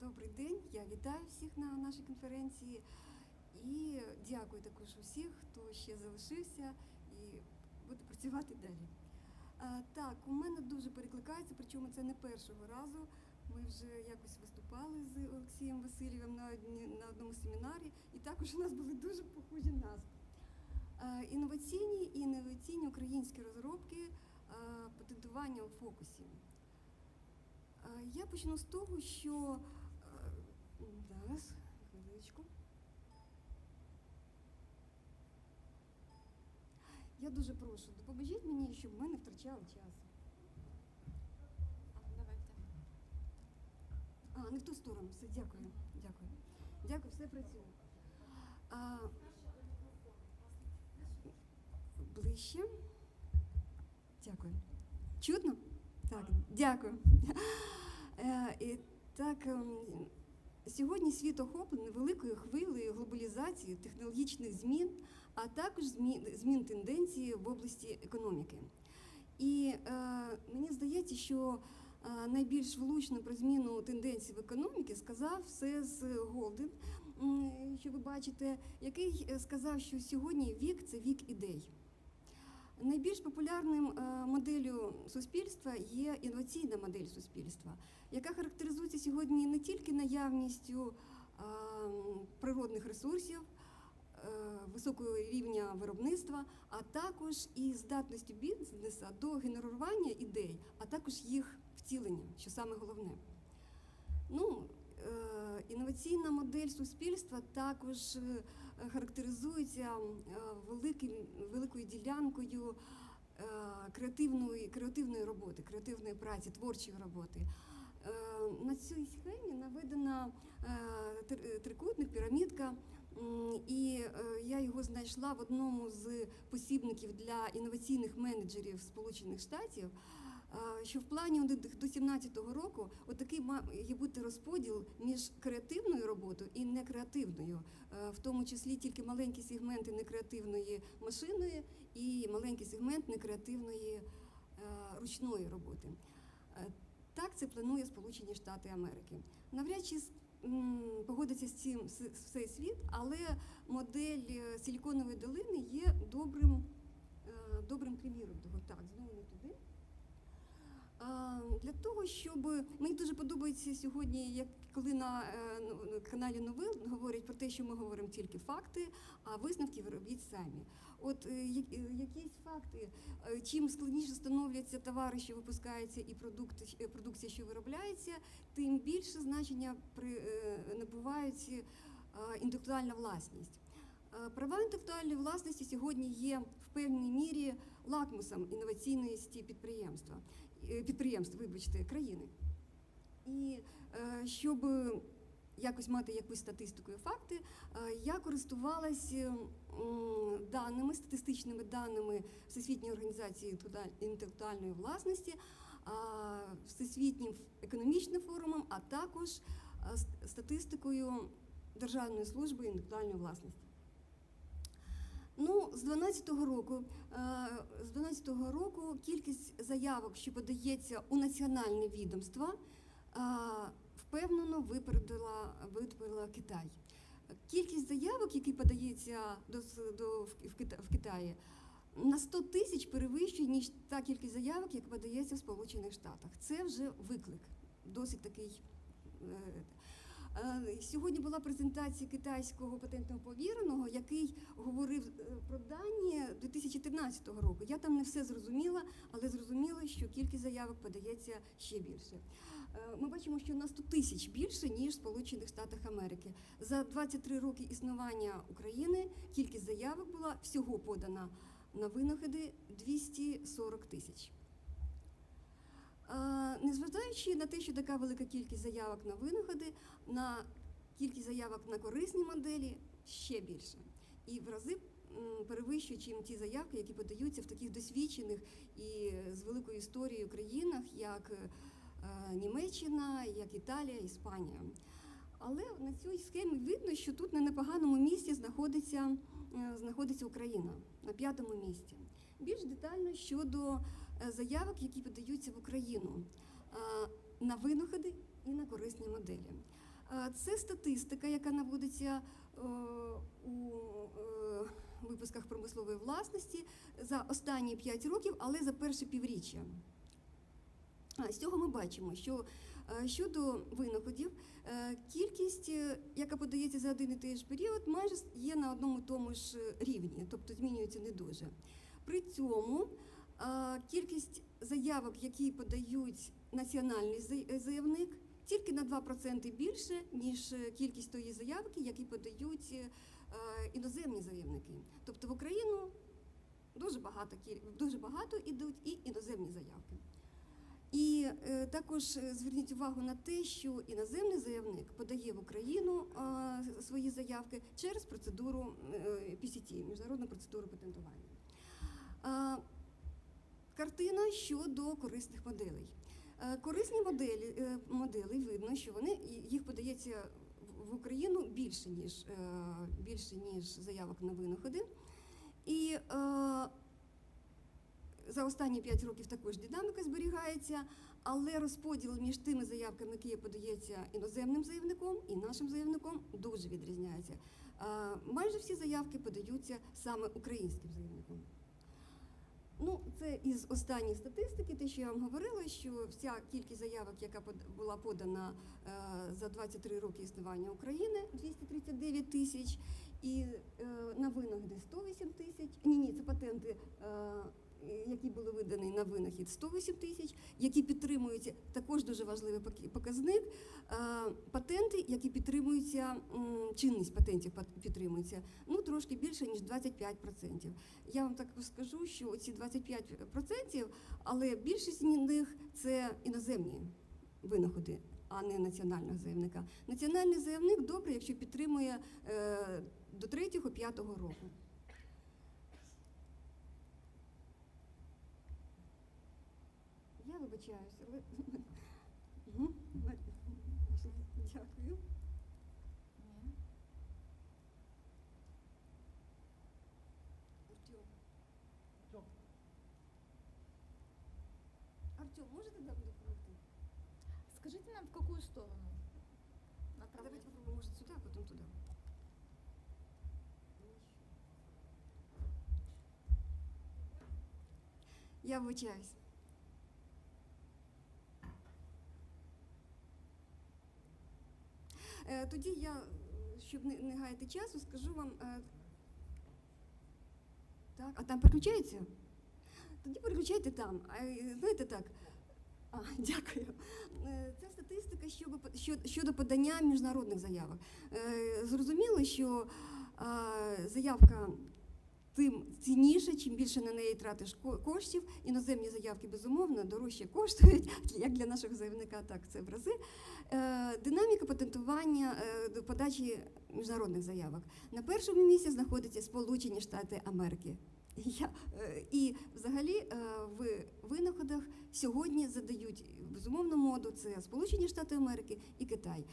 Добрий день, я вітаю всіх на нашій конференції і дякую також усіх, хто ще залишився і буде працювати далі. Так, у мене дуже перекликається, причому це не першого разу. Ми вже якось виступали з Олексієм Васильєвим на, одні, на одному семінарі, і також у нас були дуже похожі назви. Інноваційні і інноваційні українські розробки патентування у фокусі. Я почну з того, що зараз, хвилиночку. Я дуже прошу, допоможіть мені, щоб ми не втрачали час. Давайте. А, не в ту сторону. Все, дякую. Дякую. Дякую, все працює. А, ближче. Дякую. Чутно? Так, дякую. Е, і так, ем, сьогодні світ охоплений великою хвилею глобалізації, технологічних змін, а також змін, змін тенденції в області економіки. І е, мені здається, що е, найбільш влучно про зміну тенденцій в економіці сказав Сез Голден, що ви бачите, який е, сказав, що сьогодні вік це вік ідей. Найбільш популярним е, моделлю суспільства є інноваційна модель суспільства, яка характеризується сьогодні не тільки наявністю е, природних ресурсів, е, високого рівня виробництва, а також і здатністю бізнесу до генерування ідей, а також їх втілення, що саме головне. Ну, інноваційна модель суспільства також е, характеризується е, великим, великою ділянкою е, креативної, креативної роботи, креативної праці, творчої роботи. Е, На цій схемі наведена е, трикутник, пірамідка, і е, я його знайшла в одному з посібників для інноваційних менеджерів Сполучених Штатів. Що в плані до 2017 року отакий має бути розподіл між креативною роботою і некреативною, Е, в тому числі тільки маленькі сегменти некреативної машинної і маленький сегмент некреативної е, ручної роботи. Е, Так це планує Сполучені Штати Америки. Навряд чи погодиться з цим с- світ, але модель Силіконової долини є добрим, добрим приміром того. Так, знову не туди. Для того, щоб мені дуже подобається сьогодні, як коли на е, ну, на каналі Новин говорять про те, що ми говоримо тільки факти, а висновки ви робіть самі. От е, е, якісь факти, чим складніше становляться товари, що випускаються, і продукти, продукція, що виробляється, тим більше значення при, набувають інтелектуальна власність. Права інтелектуальної власності сьогодні є в певній мірі лакмусом інноваційності підприємства, підприємств, вибачте, країни. І е, щоб якось мати якусь статистику і факти, е, я користувалась е, даними, статистичними даними Всесвітньої організації інтелектуальної власності, Всесвітнім економічним форумом, а також е, статистикою Державної служби інтелектуальної власності. Ну, з 12-го року, е, з 12-го року кількість заявок, що подається у національне відомство, е, впевнено випередила, випередила Китай. Кількість заявок, які подається до, до, в, Китаї, на 100 тисяч перевищує, ніж та кількість заявок, яка подається в Сполучених Штатах. Це вже виклик, досить такий. Е, Сьогодні була презентація китайського патентного повіреного, який говорив дані 2013 року. Я там не все зрозуміла, але зрозуміла, що кількість заявок подається ще більше. Е, Ми бачимо, що на 100 тисяч більше, ніж в Сполучених Штатах Америки. За 23 роки існування України кількість заявок була всього подана на винаходи 240 тисяч. Е, Незважаючи на те, що така велика кількість заявок на винаходи, на кількість заявок на корисні моделі ще більше. І в рази перевищує, чим ті заявки, які подаються в таких досвідчених і з великою історією країнах, як е, Німеччина, як Італія, Іспанія. Але на цій схемі видно, що тут на непоганому місці знаходиться, е, знаходиться Україна на п'ятому місці. Більш детально щодо е, заявок, які подаються в Україну е, на винаходи і на корисні моделі. Е, Це статистика, яка наводиться е, у е, випусках промислової власності за останні 5 років, але за перше півріччя. З цього ми бачимо, що е, щодо винаходів, е, кількість, е, яка подається за один і той ж період, майже є на одному тому ж рівні, тобто змінюється не дуже. При цьому кількість заявок, які подають національний заявник, тільки на 2% більше, ніж кількість тої заявки, які подають іноземні заявники. Тобто в Україну дуже багато, дуже багато ідуть і іноземні заявки. І е, також е, зверніть увагу на те, що іноземний заявник подає в Україну е, свої заявки через процедуру е, PCT, міжнародну процедуру патентування. Е, картина щодо корисних моделей. Е, корисні моделі, е, моделі видно, що вони їх подається в- Україну більше, ніж, е, більше, ніж заявок на винаходи. І е, за останні 5 років також динаміка зберігається, але розподіл між тими заявками, які подається іноземним заявником і нашим заявником, дуже відрізняється. Е, Майже всі заявки подаються саме українським заявником. Ну, це із останньої статистики, те, що я вам говорила, що вся кількість заявок, яка була подана е, за 23 роки існування України, 239 тисяч, і е, на винахіди 108 тисяч. Ні, ні, це патенти, які були видані на винахід 108 тисяч, які підтримуються, також дуже важливий показник. е, Патенти, які підтримуються, чинність патентів пат- підтримується, ну трошки більше, ніж 25%. Я вам так скажу, що ці 25%, але більшість них це іноземні винаходи, а не національного заявника. Національний заявник добре, якщо підтримує е, до 3-5 року. Вибачаюся, але Мгм. дякую. Ні. Артем. Артем, можете нам допомогти? Скажите нам, в какую сторону? А Направлять? давайте попробуем, может, сюда, а потом туда. Я вибачаюсь. Тоді я, е, щоб не, не гаяти часу, скажу вам. е, Так, а там переключається? Тоді переключайте там. Е, знаєте так. А, дякую. Е, Це статистика щодо, подання міжнародних заявок. Е, Зрозуміло, що е, заявка тим цінніша, чим більше на неї тратиш коштів. Іноземні заявки, безумовно, дорожче коштують, як для нашого заявника, так це в рази. Е, Динаміка патентування е, до подачі міжнародних заявок. На першому місці знаходяться Сполучені Штати Америки. Я, е, і взагалі в винаходах сьогодні задають безумовно моду це Сполучені Штати Америки і Китай.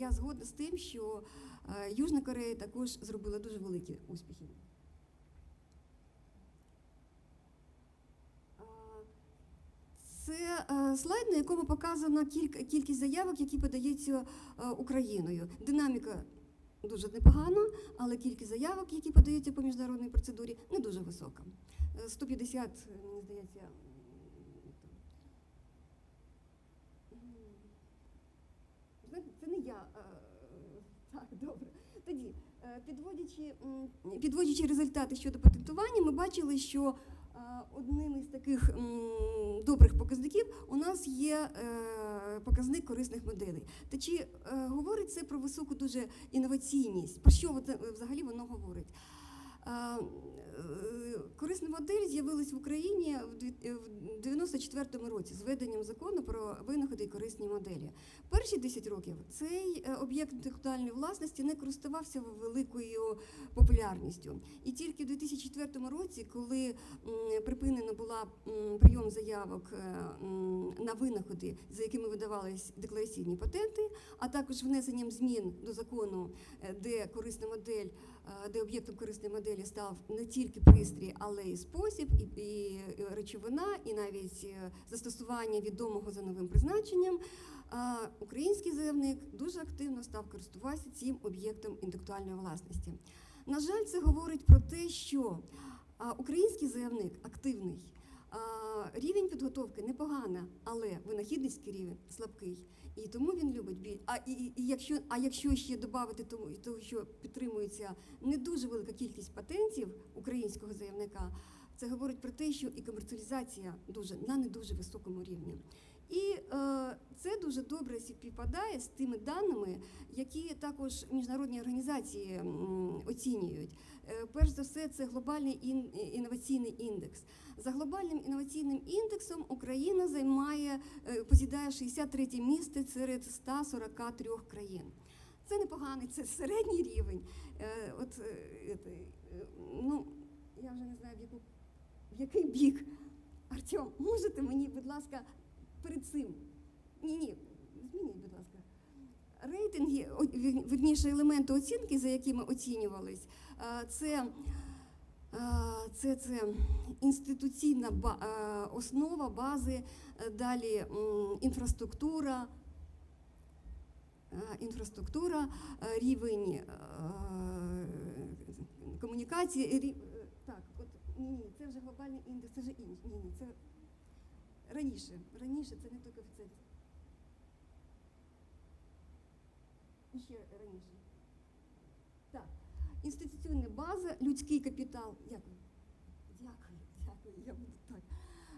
Я згодна з тим, що Южна Корея також зробила дуже великі успіхи. Це е, слайд, на якому показана кількість заявок, які подаються е, Україною. Динаміка дуже непогана, але кількість заявок, які подаються по міжнародній процедурі, не дуже висока. Е, 150, мені здається. це не я. е, Так, добре. Тоді, е, підводячи, підводячи результати щодо патентування, ми бачили, що е, одним із таких добрих показників у нас є е, показник корисних моделей. Та чи е, говорить це про високу дуже інноваційність? Про що взагалі воно говорить? Е, е, Корисна модель з'явилась в Україні в дві- в 94-му році з введенням закону про винаходи і корисні моделі. Перші 10 років цей е, об'єкт інтелектуальної власності не користувався великою популярністю. І тільки в 2004 році, коли припинена була прийом заявок е, на винаходи, за якими видавались деклараційні патенти, а також внесенням змін до закону, е, де корисна модель, е, де об'єктом корисної моделі став не тільки пристрій, але й спосіб, і, і речовина, і навіть е, застосування відомого за новим призначенням. Український заявник дуже активно став користуватися цим об'єктом інтелектуальної власності. На жаль, це говорить про те, що український заявник активний. Рівень підготовки непогана, але винахідницький рівень слабкий. І тому він любить біль. А і, і- і якщо, а якщо ще додати тому, того, що підтримується не дуже велика кількість патентів українського заявника, це говорить про те, що і комерціалізація дуже на не дуже високому рівні. І е, це дуже добре співпадає з тими даними, які також міжнародні організації оцінюють. Е, перш за все, це глобальний ін- інноваційний індекс. За глобальним інноваційним індексом Україна займає е, посідає 63 місце серед 143 країн. Це непоганий, це середній рівень. Е, От е, е, ну я вже не знаю в яку який бік. Артем, можете мені, будь ласка, перед цим? Ні, ні, змініть, будь ласка. Рейтинги, вірніше, елементи оцінки, за якими оцінювались, це, це, це інституційна основа бази, е, далі інфраструктура, е, інфраструктура, е, рівень комунікації. Ні, ні, це вже глобальний індекс, це вже інший. Ні, ні, це раніше. Раніше це не той коефіцієнт. І ще раніше. Так. Інституційна база, людський капітал. Дякую. Дякую, дякую. Я буду так.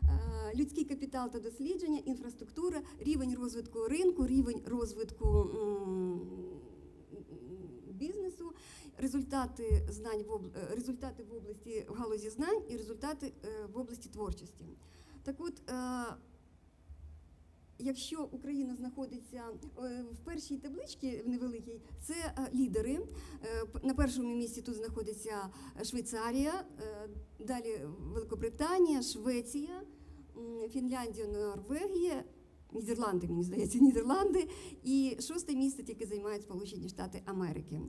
Е, Людський капітал та дослідження, інфраструктура, рівень розвитку ринку, рівень розвитку бізнесу, результати знань в об- е, результати в області в галузі знань і результати е, в області творчості. Так от, е, якщо Україна знаходиться в першій табличці в невеликій, це лідери. На першому місці тут знаходиться Швейцарія, далі Великобританія, Швеція, Фінляндія, Норвегія. Нідерланди, мені здається, Нідерланди, і шосте місце тільки займають Сполучені Штати Америки.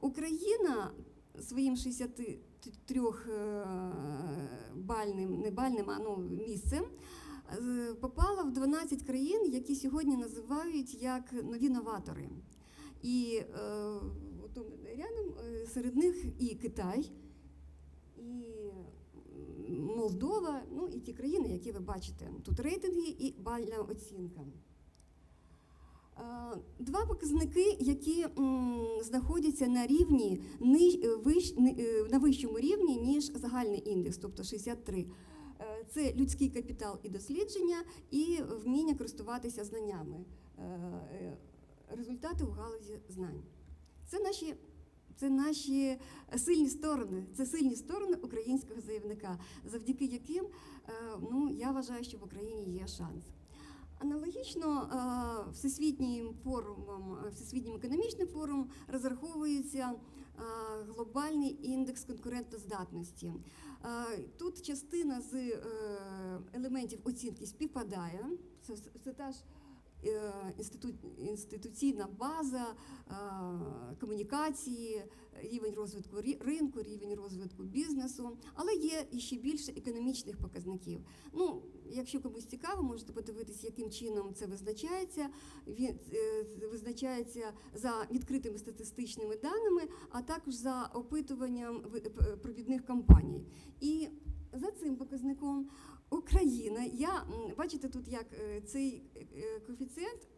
Україна своїм 63 е, бальним, не бальним, а ну, місцем попала в 12 країн, які сьогодні називають як нові новатори. І е, рядом е, серед них і Китай, Молдова, ну і ті країни, які ви бачите. Тут рейтинги і бальна оцінка. Е, Два показники, які знаходяться на рівні е, на вищому рівні, ніж загальний індекс, тобто 63. Е, Це людський капітал і дослідження, і вміння користуватися знаннями, результати у галузі знань. Це наші, це наші сильні сторони, це сильні сторони українського заявника, завдяки яким е, ну, я вважаю, що в Україні є шанс. Аналогічно е, Всесвітнім форумом, е, Всесвітнім економічним форумом розраховується е, глобальний індекс конкурентоздатності. Е, Тут частина з е, елементів оцінки співпадає. Це, це та ж е, інституційна база е, комунікації, рівень розвитку ринку, рівень розвитку бізнесу, але є ще більше економічних показників. Ну, якщо комусь цікаво, можете подивитися, яким чином це визначається. Він е, визначається за відкритими статистичними даними, а також за опитуванням провідних компаній. І за цим показником Україна, я бачите тут, як е, цей е, коефіцієнт.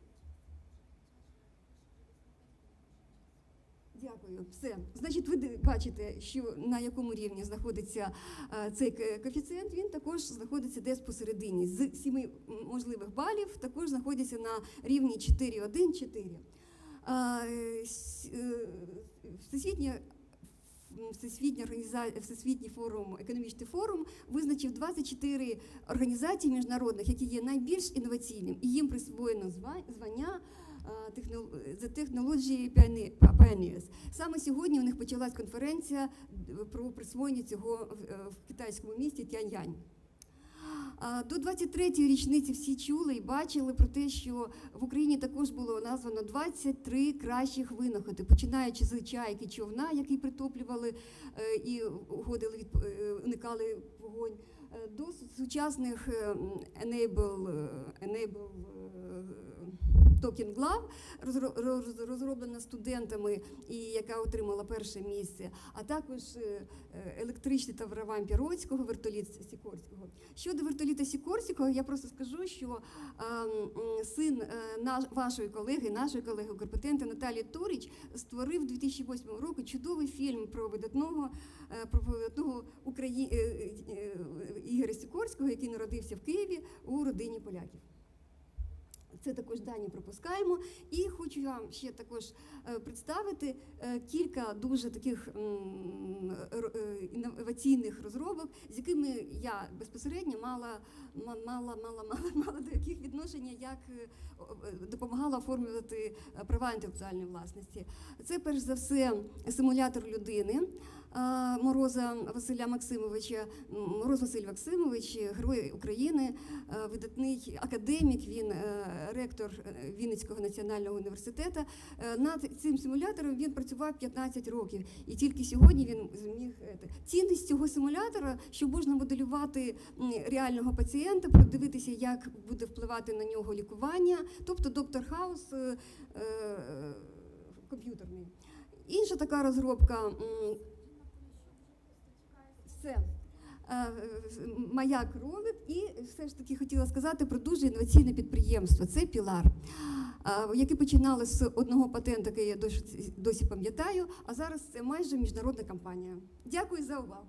Дякую, все. Значить, ви бачите, що на якому рівні знаходиться е, цей коефіцієнт. Він також знаходиться десь посередині. З сіми можливих балів також знаходиться на рівні 4,1-4. Е, с- е, Всесвітня м, Всесвітня організація, Всесвітній форум, економічний форум визначив 24 організації міжнародних, які є найбільш інноваційним, і їм присвоєно зва- звання за технол- The Technology Pioneer- Pioneers. Саме сьогодні у них почалась конференція про присвоєння цього е, в китайському місті Тяньянь. До 23-ї річниці всі чули і бачили про те, що в Україні також було названо 23 кращих винаходи, починаючи з чайки човна, який притоплювали е, і годили від е, уникали вогонь, е, до сучасних е, м, enable, enable Talking Glove, розроблена студентами і яка отримала перше місце, а також е, е, електричний таврован Піроцького, вертоліт Сікорського. Щодо вертоліта Сікорського, я просто скажу, що син е, вашої колеги, нашої колеги Укрпатента Наталії Торіч створив 2008 року чудовий фільм про видатного, про видатного Украї... Ігоря Сікорського, який народився в Києві у родині поляків. Це також дані пропускаємо. І хочу вам ще також е, представити е, кілька дуже таких е, інноваційних розробок, з якими я безпосередньо мала, ма- мала, мала, мала, мала до яких відношення, як допомагала оформлювати права інтелектуальної власності. Це перш за все симулятор людини. Мороза Василя Максимовича, Мороз Василь Максимович, герой України, е, видатний академік, він е, ректор е, Вінницького національного університету. Над цим симулятором він працював 15 років, і тільки сьогодні він зміг цінність цього симулятора, що можна моделювати реального пацієнта, подивитися, як буде впливати на нього лікування, тобто доктор Хаус комп'ютерний. Інша така розробка. Все. Е, Маяк ролик, і все ж таки хотіла сказати про дуже інноваційне підприємство. Це Пілар, е, яке починало з одного патента, який я досі пам'ятаю, а зараз це майже міжнародна компанія. Дякую за увагу.